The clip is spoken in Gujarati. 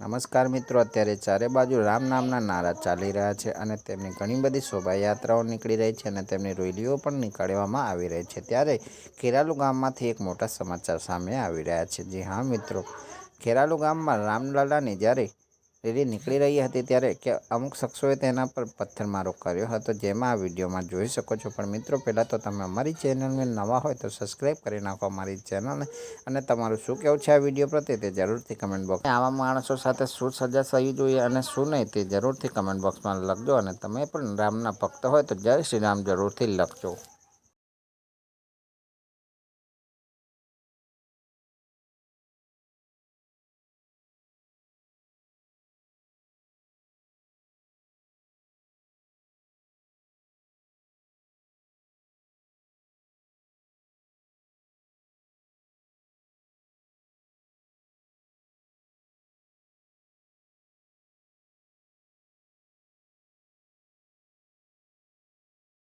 નમસ્કાર મિત્રો, અત્યારે ચારે બાજુ રામ નામના નારા ચાલી રહ્યા છે અને તેમની ઘણી બધી શોભાયાત્રાઓ નીકળી રહી છે અને તેમની રેલીઓ પણ નીકળવામાં આવી રહી છે. ત્યારે ખેરાલુ ગામમાંથી એક મોટા સમાચાર સામે આવી રહ્યા છે. જી હા મિત્રો, ખેરાલુ ગામમાં રામલાલાની જ્યારે રેલી નીકળી રહી હતી ત્યારે કે અમુક શખ્સોએ તેના પર પથ્થરમારો કર્યો હતો, જેમાં આ વિડીયોમાં જોઈ શકો છો. પણ મિત્રો, પહેલાં તો તમે અમારી ચેનલને નવા હોય તો સબસ્ક્રાઈબ કરી નાખો અમારી ચેનલને અને તમારું શું કહેવું છે આ વીડિયો પ્રત્યે તે જરૂરથી કમેન્ટ બોક્સ આવા માણસો સાથે શું સજા થવી જોઈએ અને શું નહીં તે જરૂરથી કમેન્ટ બોક્સમાં લખજો અને તમે પણ રામના ભક્ત હોય તો જય શ્રી રામ જરૂરથી લખજો.